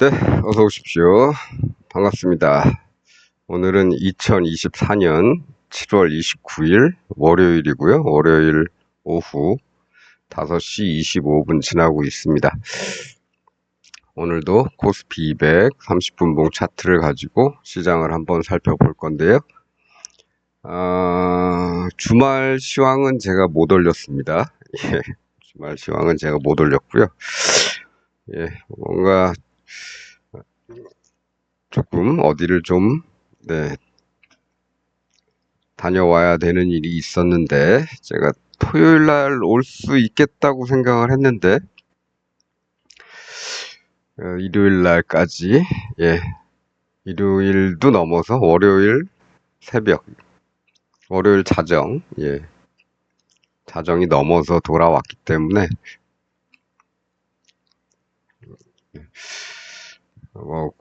네, 어서 오십시오. 반갑습니다. 오늘은 2024년 7월 29일 월요일이고요. 월요일 오후 5시 25분 지나고 있습니다. 오늘도 코스피 200 30분봉 차트를 가지고 시장을 한번 살펴볼 건데요. 아, 주말 시황은 제가 못 올렸습니다. 예, 주말 시황은 제가 못 올렸고요. 예, 뭔가 조금 어디를 좀, 네, 다녀와야 되는 일이 있었는데, 제가 토요일 날 올 수 있겠다고 생각을 했는데, 어, 일요일 날까지, 예, 일요일도 넘어서 월요일 새벽, 월요일 자정, 예, 자정이 넘어서 돌아왔기 때문에, 뭐,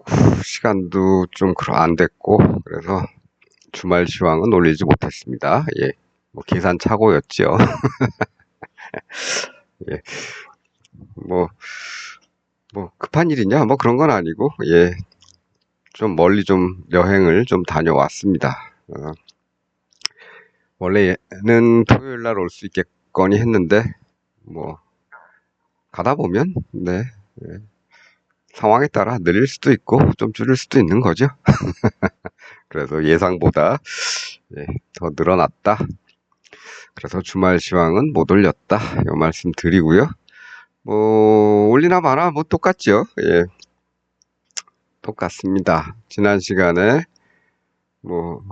시간도 좀 안 됐고, 그래서 주말 시황은 올리지 못했습니다. 예. 뭐, 계산 착오였죠. 예. 뭐, 뭐, 급한 일이냐? 뭐 그런 건 아니고, 예. 좀 멀리 좀 여행을 좀 다녀왔습니다. 어, 원래는 토요일 날 올 수 있겠거니 했는데, 뭐, 가다 보면, 네. 예. 상황에 따라 늘릴 수도 있고 좀 줄일 수도 있는 거죠. 그래서 예상보다 예, 더 늘어났다. 그래서 주말 시황은 못 올렸다. 이 말씀 드리고요. 뭐 올리나 마나 뭐 똑같죠. 예. 똑같습니다. 지난 시간에 뭐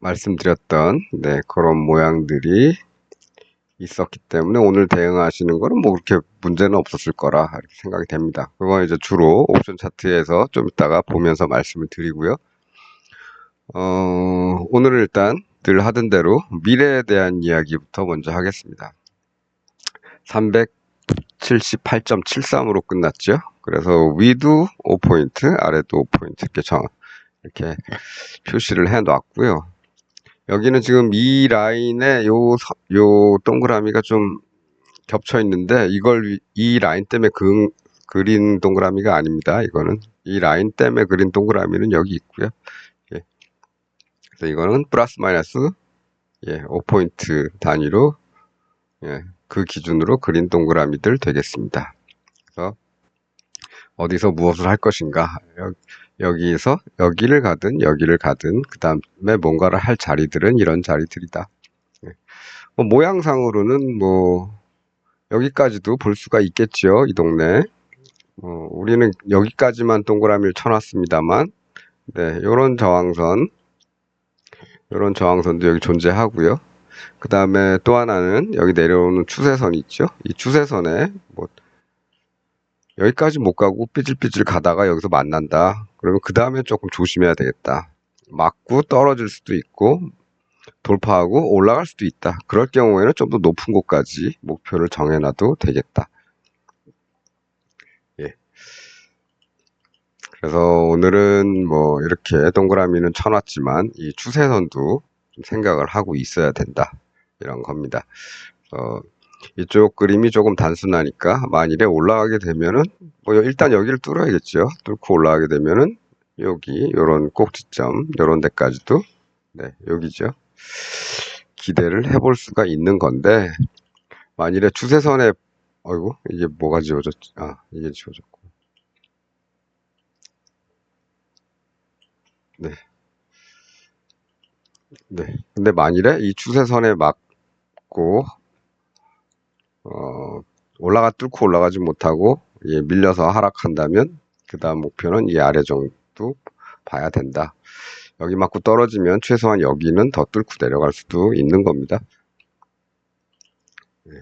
말씀드렸던 네, 그런 모양들이 있었기 때문에 오늘 대응하시는 거는 뭐 그렇게 문제는 없었을 거라 이렇게 생각이 됩니다. 그건 이제 주로 옵션 차트에서 좀 이따가 보면서 말씀을 드리고요. 어, 오늘은 일단 늘 하던 대로 미래에 대한 이야기부터 먼저 하겠습니다. 378.73으로 끝났죠. 그래서 위도 5포인트, 아래도 5포인트 이렇게 정, 이렇게 표시를 해 놨고요. 여기는 지금 이 라인에 요, 서- 요 동그라미가 좀 겹쳐 있는데 이걸 위- 이 라인 때문에 그, 그린 동그라미가 아닙니다. 이거는 이 라인 때문에 그린 동그라미는 여기 있고요. 예. 그래서 이거는 플러스 마이너스 예, 5포인트 단위로 예, 그 기준으로 그린 동그라미들 되겠습니다. 그래서 어디서 무엇을 할 것인가 여- 여기에서 여기를 가든 여기를 가든 그 다음에 뭔가를 할 자리들은 이런 자리들이다. 예. 뭐 모양상으로는 뭐 여기까지도 볼 수가 있겠죠. 이 동네. 어, 우리는 여기까지만 동그라미를 쳐놨습니다만, 네, 요런 저항선, 요런 저항선도 여기 존재하고요. 그 다음에 또 하나는 여기 내려오는 추세선이 있죠. 이 추세선에 뭐 여기까지 못 가고 삐질삐질 가다가 여기서 만난다. 그러면 그 다음에 조금 조심해야 되겠다. 맞고 떨어질 수도 있고 돌파하고 올라갈 수도 있다. 그럴 경우에는 좀 더 높은 곳까지 목표를 정해놔도 되겠다. 예. 그래서 오늘은 뭐 이렇게 동그라미는 쳐놨지만 이 추세선도 좀 생각을 하고 있어야 된다. 이런 겁니다. 어, 이쪽 그림이 조금 단순하니까 만일에 올라가게 되면은 뭐 일단 여기를 뚫어야겠죠. 뚫고 올라가게 되면은 여기 요런 꼭지점 요런 데까지도 네 여기죠. 기대를 해볼 수가 있는 건데 만일에 추세선에 어이구 이게 뭐가 지워졌지? 아 이게 지워졌고 네. 네. 근데 만일에 이 추세선에 맞고 어, 올라가 뚫고 올라가지 못하고 예, 밀려서 하락한다면 그 다음 목표는 이 아래 정도 봐야 된다. 여기 맞고 떨어지면 최소한 여기는 더 뚫고 내려갈 수도 있는 겁니다. 예.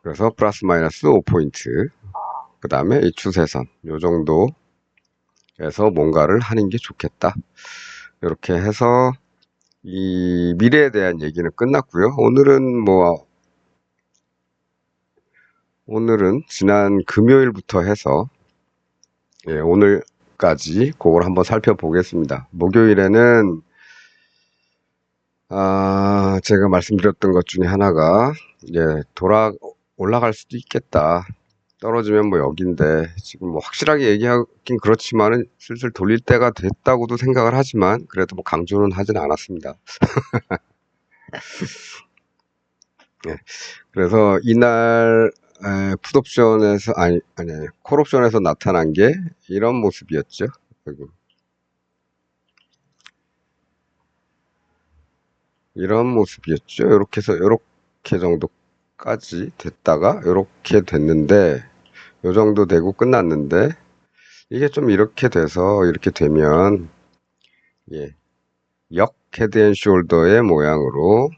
그래서 플러스 마이너스 5포인트 그 다음에 이 추세선 요 정도에서 뭔가를 하는 게 좋겠다. 이렇게 해서 이 미래에 대한 얘기는 끝났고요. 오늘은 뭐 오늘은 지난 금요일부터 해서 예, 오늘 까지 그걸 한번 살펴보겠습니다. 목요일에는 아, 제가 말씀드렸던 것 중에 하나가 예, 돌아 올라갈 수도 있겠다. 떨어지면 뭐 여기인데 지금 뭐 확실하게 얘기하긴 그렇지만은 슬슬 돌릴 때가 됐다고도 생각을 하지만 그래도 뭐 강조는 하진 않았습니다. 네, 그래서 이날 에, 풋옵션에서 아니 아니 콜옵션에서 나타난 게 이런 모습이었죠. 여기. 이런 모습이었죠. 이렇게 해서 이렇게 정도까지 됐다가 이렇게 됐는데 요 정도 되고 끝났는데 이게 좀 이렇게 돼서 이렇게 되면 예, 역 헤드 앤 숄더의 모양으로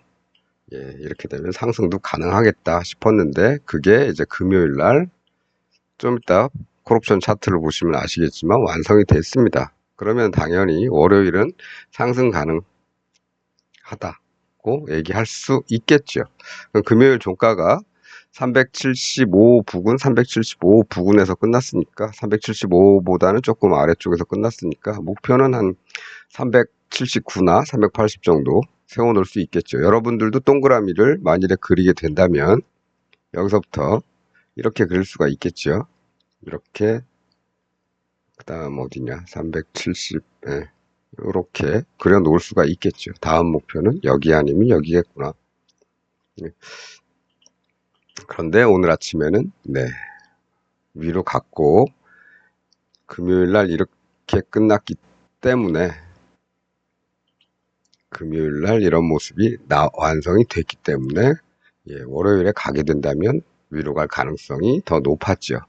예, 이렇게 되면 상승도 가능하겠다 싶었는데 그게 이제 금요일 날 좀 이따 콜옵션 차트를 보시면 아시겠지만 완성이 됐습니다. 그러면 당연히 월요일은 상승 가능하다고 얘기할 수 있겠죠. 금요일 종가가 375 부근, 375 부근에서 끝났으니까 375보다는 조금 아래쪽에서 끝났으니까 목표는 한 379나 380 정도 세워놓을 수 있겠죠. 여러분들도 동그라미를 만일에 그리게 된다면 여기서부터 이렇게 그릴 수가 있겠죠. 이렇게 그 다음 어디냐 370 예, 이렇게 그려 놓을 수가 있겠죠. 다음 목표는 여기 아니면 여기겠구나. 예. 그런데 오늘 아침에는 네 위로 갔고 금요일 날 이렇게 끝났기 때문에 금요일 날 이런 모습이 나, 완성이 됐기 때문에 예, 월요일에 가게 된다면 위로 갈 가능성이 더 높았죠.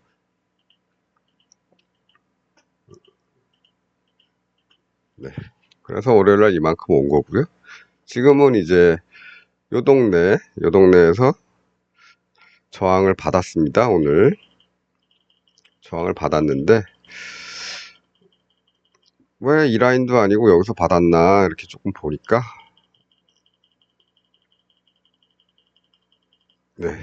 네. 그래서 월요일 날 이만큼 온 거고요. 지금은 이제 요 동네, 요 동네에서 저항을 받았습니다. 오늘 저항을 받았는데 왜 이 라인도 아니고 여기서 받았나 이렇게 조금 보니까 네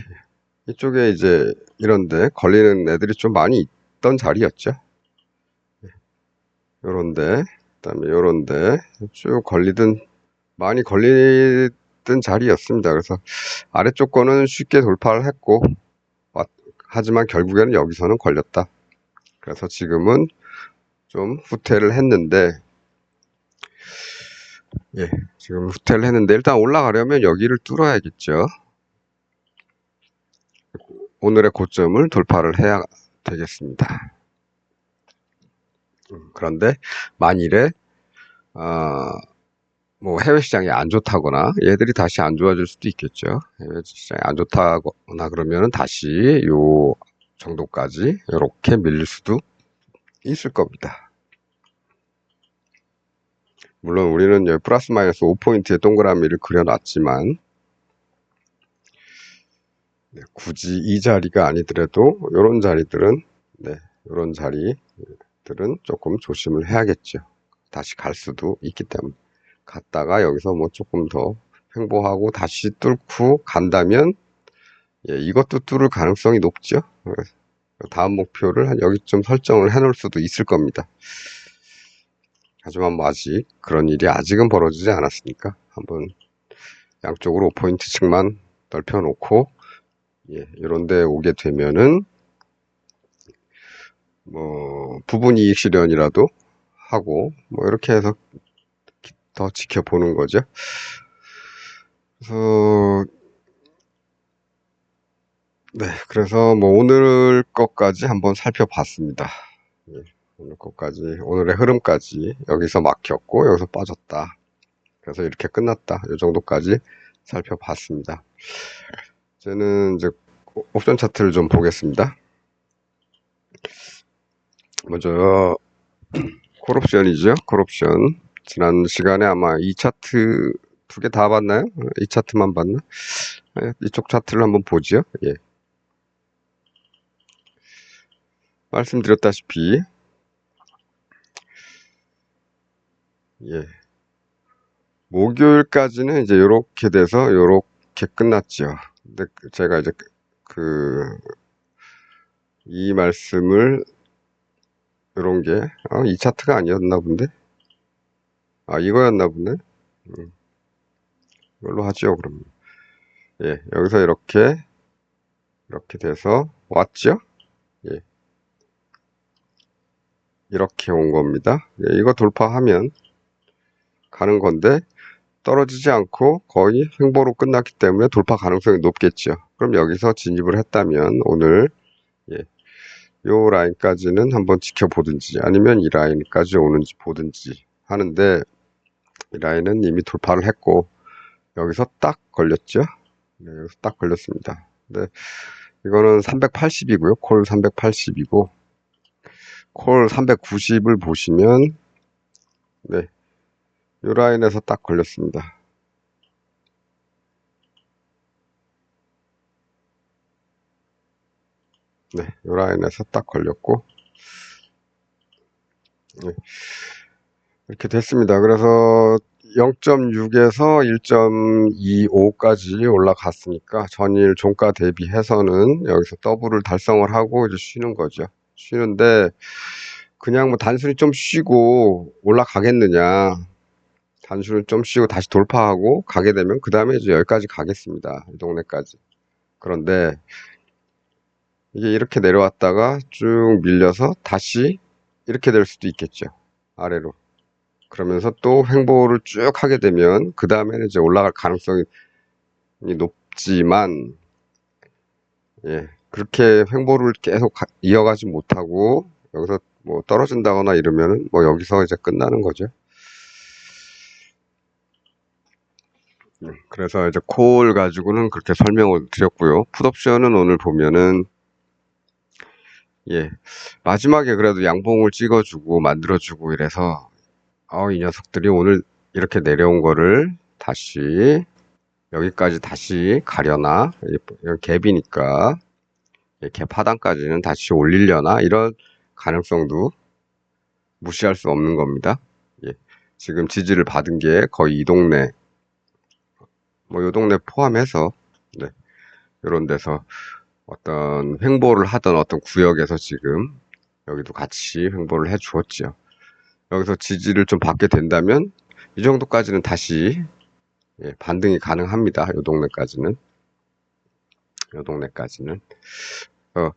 이쪽에 이제 이런데 걸리는 애들이 좀 많이 있던 자리였죠. 요런데 그다음에 요런데 쭉 걸리든 많이 걸리던 자리였습니다. 그래서 아래쪽 거는 쉽게 돌파를 했고 하지만 결국에는 여기서는 걸렸다. 그래서 지금은 좀 후퇴를 했는데 예, 지금 후퇴를 했는데 일단 올라가려면 여기를 뚫어야겠죠. 오늘의 고점을 돌파를 해야 되겠습니다. 음, 그런데 만일에 어, 뭐 해외 시장이 안 좋다거나 얘들이 다시 안 좋아질 수도 있겠죠. 해외 시장이 안 좋다거나 그러면은 다시 요 정도까지 이렇게 밀릴 수도 있을 겁니다. 물론 우리는 여기 플러스 마이너스 5포인트의 동그라미를 그려놨지만 네, 굳이 이 자리가 아니더라도 이런 자리들은 네, 이런 자리들은 조금 조심을 해야겠죠. 다시 갈 수도 있기 때문에 갔다가 여기서 뭐 조금 더 횡보하고 다시 뚫고 간다면 예, 이것도 뚫을 가능성이 높죠. 다음 목표를 한 여기쯤 설정을 해 놓을 수도 있을 겁니다. 하지만 뭐 아직 그런 일이 아직은 벌어지지 않았으니까 한번 양쪽으로 5포인트씩만 넓혀 놓고 예, 이런 데 오게 되면은 뭐 부분 이익 실현이라도 하고 뭐 이렇게 해서 더 지켜보는 거죠. 그래서 네, 그래서 뭐 오늘 것까지 한번 살펴봤습니다. 예, 오늘 것까지 오늘의 흐름까지 여기서 막혔고 여기서 빠졌다. 그래서 이렇게 끝났다. 이 정도까지 살펴봤습니다. 저는 이제 옵션 차트를 좀 보겠습니다. 먼저 콜옵션이죠. 콜옵션. 지난 시간에 아마 이 차트 두 개 다 봤나요? 이 차트만 봤나? 아, 이쪽 차트를 한번 보죠. 예. 말씀드렸다시피 예. 목요일까지는 이제 이렇게 돼서 이렇게 끝났죠. 근데 제가 이제 그 이 말씀을 이런 게, 아, 이 차트가 아니었나 본데? 아, 이거였나 보네? 음, 이걸로 하죠, 그럼. 예, 여기서 이렇게, 이렇게 돼서 왔죠? 예. 이렇게 온 겁니다. 예, 이거 돌파하면 가는 건데 떨어지지 않고 거의 횡보로 끝났기 때문에 돌파 가능성이 높겠죠. 그럼 여기서 진입을 했다면 오늘 예, 요 라인까지는 한번 지켜보든지 아니면 이 라인까지 오는지 보든지 하는데 이 라인은 이미 돌파를 했고 여기서 딱 걸렸죠. 네, 여기서 딱 걸렸습니다. 근데 이거는 380이고요. 콜 380이고 콜 390을 보시면 네, 이 라인에서 딱 걸렸습니다. 네, 이 라인에서 딱 걸렸고 네, 이렇게 됐습니다. 그래서 0.6에서 1.25까지 올라갔으니까 전일 종가 대비해서는 여기서 더블을 달성을 하고 이제 쉬는 거죠. 쉬는데 그냥 뭐 단순히 좀 쉬고 올라가겠느냐. 단순히 좀 쉬고 다시 돌파하고 가게 되면 그 다음에 이제 여기까지 가겠습니다. 이 동네까지. 그런데 이게 이렇게 내려왔다가 쭉 밀려서 다시 이렇게 될 수도 있겠죠. 아래로. 그러면서 또 횡보를 쭉 하게 되면 그 다음에는 이제 올라갈 가능성이 높지만 예 그렇게 횡보를 계속 가- 이어가지 못하고 여기서 뭐 떨어진다거나 이러면은 뭐 여기서 이제 끝나는 거죠. 음, 그래서 이제 콜 가지고는 그렇게 설명을 드렸고요. 풋옵션은 오늘 보면은 예 마지막에 그래도 양봉을 찍어주고 만들어주고 이래서 어, 이 녀석들이 오늘 이렇게 내려온 거를 다시 여기까지 다시 가려나? 이- 이건 갭이니까. 예, 갭 하단까지는 다시 올리려나? 이런 가능성도 무시할 수 없는 겁니다. 예, 지금 지지를 받은 게 거의 이 동네 뭐이 동네 포함해서 네, 이런 데서 어떤 횡보를 하던 어떤 구역에서 지금 여기도 같이 횡보를 해 주었죠. 여기서 지지를 좀 받게 된다면 이 정도까지는 다시 예, 반등이 가능합니다. 이 동네까지는 이 동네까지는 어,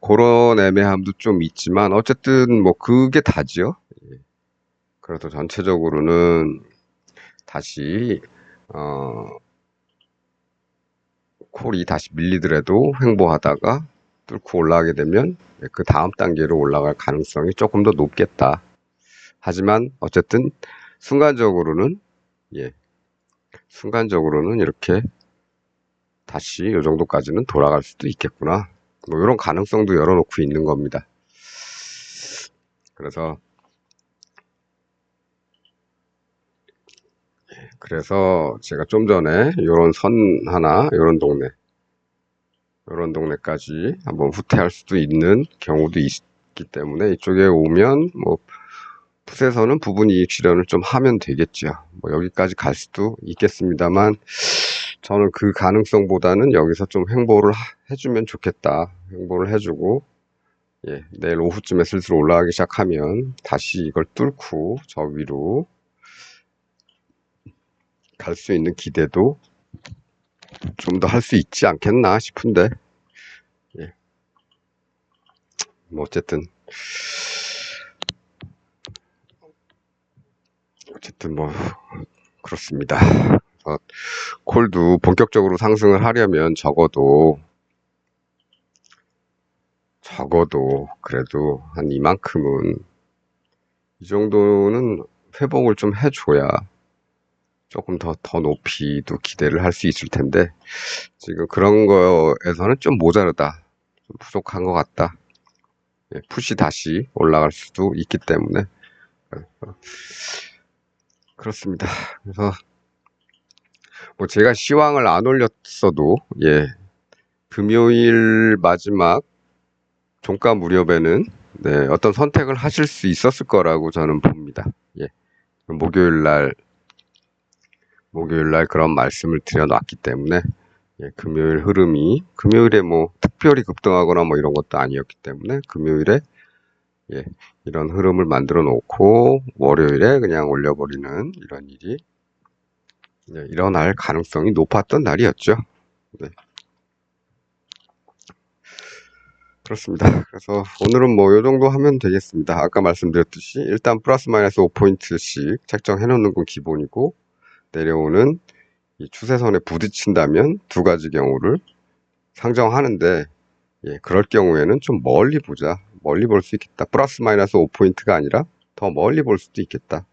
그런 애매함도 좀 있지만 어쨌든 뭐 그게 다지요. 예. 그래서 전체적으로는 다시 어, 콜이 다시 밀리더라도 횡보하다가 뚫고 올라가게 되면 예, 그 다음 단계로 올라갈 가능성이 조금 더 높겠다. 하지만 어쨌든 순간적으로는 예 순간적으로는 이렇게 다시 이 정도까지는 돌아갈 수도 있겠구나. 뭐 이런 가능성도 열어놓고 있는 겁니다. 그래서 예, 그래서 제가 좀 전에 이런 선 하나 이런 동네 이런 동네까지 한번 후퇴할 수도 있는 경우도 있기 때문에 이쪽에 오면 뭐 풋에서는 부분 이익 실현을 좀 하면 되겠죠. 뭐 여기까지 갈 수도 있겠습니다만 저는 그 가능성보다는 여기서 좀 횡보를 하- 해주면 좋겠다. 횡보를 해주고 예, 내일 오후쯤에 슬슬 올라가기 시작하면 다시 이걸 뚫고 저 위로 갈 수 있는 기대도 좀 더 할 수 있지 않겠나 싶은데 예. 뭐 어쨌든 어쨌든 뭐 그렇습니다. 어, 콜도 본격적으로 상승을 하려면 적어도 적어도 그래도 한 이만큼은 이 정도는 회복을 좀 해줘야 조금 더, 더 높이도 기대를 할 수 있을 텐데 지금 그런 거에서는 좀 모자르다. 좀 부족한 것 같다. 예, 풋이 다시 올라갈 수도 있기 때문에 그렇습니다. 그래서 뭐 제가 시황을 안 올렸어도 예 금요일 마지막 종가 무렵에는 네, 어떤 선택을 하실 수 있었을 거라고 저는 봅니다. 예 목요일 날 목요일 날 그런 말씀을 드려놨기 때문에 예, 금요일 흐름이 금요일에 뭐 특별히 급등하거나 뭐 이런 것도 아니었기 때문에 금요일에 예, 이런 흐름을 만들어 놓고 월요일에 그냥 올려버리는 이런 일이 네, 일어날 가능성이 높았던 날이었죠. 네. 그렇습니다. 그래서 오늘은 뭐요 정도 하면 되겠습니다. 아까 말씀드렸듯이 일단 플러스 마이너스 5포인트씩 책정해 놓는 건 기본이고 내려오는 이 추세선에 부딪힌다면 두 가지 경우를 상정하는데 예, 그럴 경우에는 좀 멀리 보자. 멀리 볼 수 있겠다. 플러스 마이너스 5포인트가 아니라 더 멀리 볼 수도 있겠다.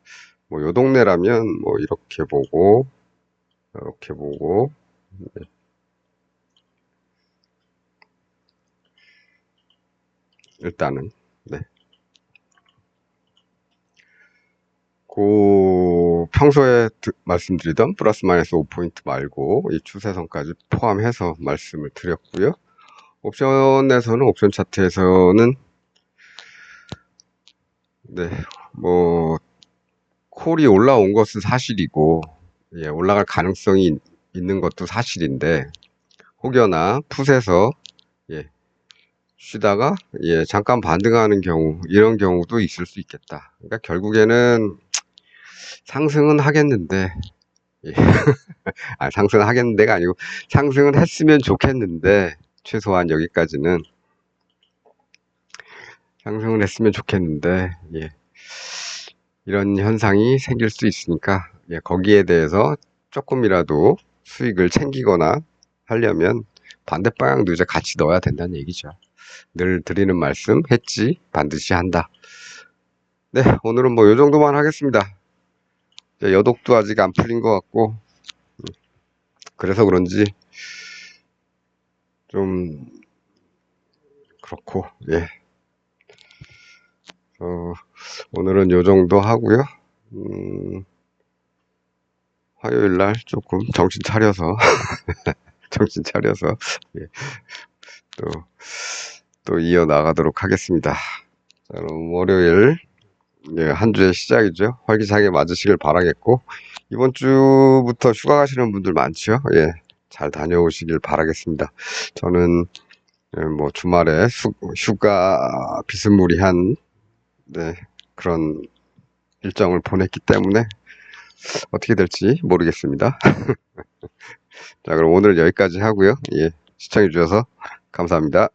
뭐 요 동네라면 뭐 이렇게 보고 이렇게 보고 네. 일단은 네. 그 평소에 드- 말씀드리던 플러스 마이너스 5포인트 말고 이 추세선까지 포함해서 말씀을 드렸고요. 옵션에서는 옵션 차트에서는 네, 뭐 콜이 올라온 것은 사실이고 예, 올라갈 가능성이 있- 있는 것도 사실인데 혹여나 풋에서 예, 쉬다가 예, 잠깐 반등하는 경우 이런 경우도 있을 수 있겠다. 그러니까 결국에는 상승은 하겠는데 예. 아, 상승은 하겠는데가 아니고 상승은 했으면 좋겠는데 최소한 여기까지는 상승을 했으면 좋겠는데 예. 이런 현상이 생길 수 있으니까 예, 거기에 대해서 조금이라도 수익을 챙기거나 하려면 반대 방향도 이제 같이 넣어야 된다는 얘기죠. 늘 드리는 말씀 했지 반드시 한다. 네, 오늘은 뭐 요 정도만 하겠습니다. 여독도 아직 안 풀린 것 같고 음, 그래서 그런지 좀 그렇고 예. 어, 오늘은 요 정도 하고요. 음, 화요일 날 조금 정신 차려서 정신 차려서 예, 또, 또 이어 나가도록 하겠습니다. 자, 그럼 월요일 예, 한 주의 시작이죠. 활기차게 맞으시길 바라겠고 이번 주부터 휴가 가시는 분들 많죠. 예, 잘 다녀오시길 바라겠습니다. 저는 예, 뭐 주말에 수- 휴가 비스무리한 네, 그런 일정을 보냈기 때문에 어떻게 될지 모르겠습니다. 자, 그럼 오늘 여기까지 하고요. 예, 시청해 주셔서 감사합니다.